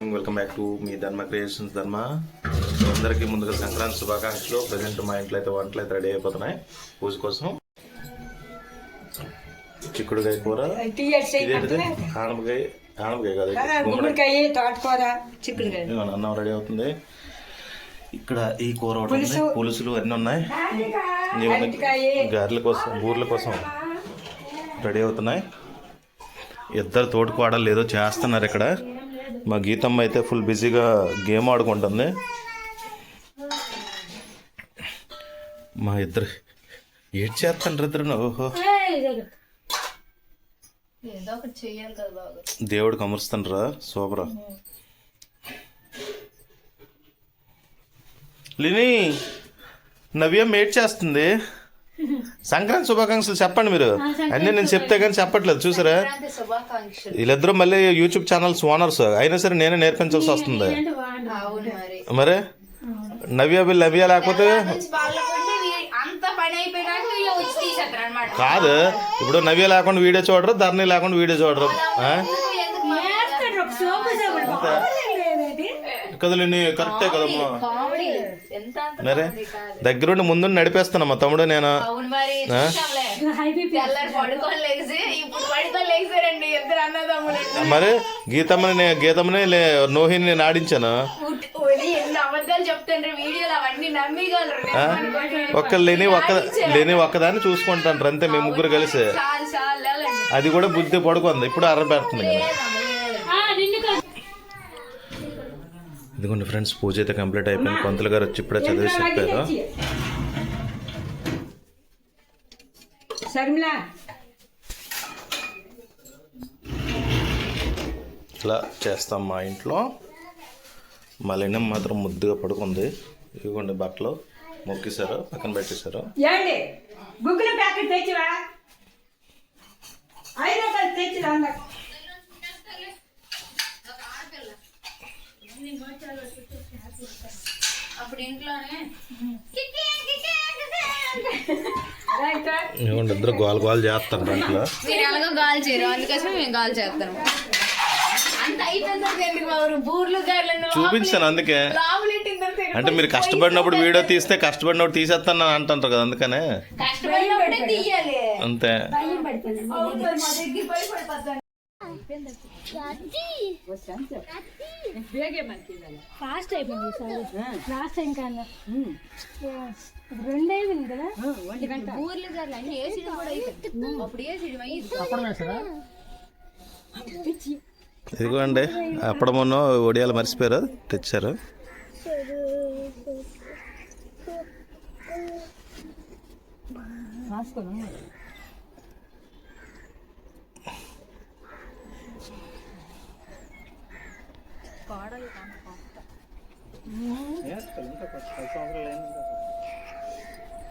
Welcome back to me ధర్మ creations ధర్మ అందరికీ ముందుగా సంక్రాంతి శుభాకాంక్షలు. ప్రజెంట్ మా ఇంట్లో అయితే వంటలు అయితే రెడీ అయిపోతున్నాయి. పూజ కోసం చిక్కుడుకాయ కూర. ఆనపకాయ ఆనపకాయ కాదు ఇది గుమ్మడి. గుమ్మడికాయ తోటకూర చిక్కుడుకాయ. ఇదిగోండి, అన్నం రెడీ అవుతుంది. ఇక్కడ ఈ కూర ఒకటి ఉంది. పులుసులు అన్నీ ఉన్నాయి. గారెల కోసం బూర్ల కోసం రెడీ అవుతున్నాయి. ఇద్దరు తోడుకోవడాలు ఏదో చేస్తున్నారు ఇక్కడ. మా గీతమ్మ అయితే ఫుల్ బిజీగా గేమ్ ఆడుకుంటుంది. మా ఇద్దరు ఏడ్ చేస్తాను ఇద్దరు ఓహో. దేవుడికి అమరుస్తానరా సూపరా లిని నవ్య మేట్ చేస్తుంది. సంక్రాంతి శుభాకాంక్షలు చెప్పండి మీరు. అన్నీ నేను చెప్తే కానీ చెప్పట్లేదు చూసారా? వీళ్ళిద్దరూ మళ్ళీ యూట్యూబ్ ఛానల్స్ ఓనర్స్ అయినా సరే నేనే నేర్పించాల్సి వస్తుంది. అవును మరి. మరి? నవ్య నవ్య లేకపోతే? కాదు ఇప్పుడు నవ్య లేకుండా వీడియో చూడరు ధరణి లేకుండా వీడియో చూడరు. ఆ? కదా లిని కరెక్టే కదమ్మా మరే. దగ్గరుండి ముందు నడిపేస్తాను మా తమ్ముడు నేను? అవును మరి గీతమ్మని గీతమ్మని లే- నోహిని నేను ఆడించాను? ఒక్క లేని ఒక్క లేని ఒక్కదాన్ని చూసుకుంటాను అంతే మేము ముగ్గురు కలిసి. అది కూడా బుద్ధి పడుకుంది. ఇప్పుడు అర్ర పెడుతుంది కదా ఇదిగోండి ఫ్రెండ్స్ పూజ అయితే కంప్లీట్ అయిపోయింది. పంతులు గారు వచ్చి ఇప్పుడే చదివి చెప్పారు ఇలా చేస్తాం మా ఇంట్లో. మా లింగం మాత్రం ముద్దుగా పడుకుంది. ఇదిగోండి బట్టలు మొక్కేశారు పక్కన పెట్టేశారు. ఏండి గుగ్గుల ప్యాకెట్ తెచ్చివా? ఐదు తెచ్చిరా అప్పుడు ఇంట్లోనే. ఇద్దరు గోల గోల చేస్తారు దాంట్లో. మీరు ఎలాగో గాలి చేయరు అందుకోసం మేము గాలి అంత ఎందుకు బాబు. బూర్లు చూపించాను అందుకే. అంటే మీరు కష్టపడినప్పుడు వీడియో తీస్తే కష్టపడినప్పుడు తీసేస్తాను అని అంటుంటారు కదా అందుకనే. కష్టపడినప్పుడే తీయాలి. అంతే. ఫాస్ట్ అయిపోయింది సార్ లాస్ట్ టైం కన్నా రెండు అయిపోయింది కదా? ఊర్లు గార్లు అన్ని వేసిడు కూడా అయిపోయింది అప్పుడు వేసిడు అయ్యి ఇదిగోండి. అప్పుడు మొన్న ఒడియాలు మర్చిపోయారు. తెచ్చారు. ಕಾಡಲ್ಲಿ ಕಾಣ್ತಾ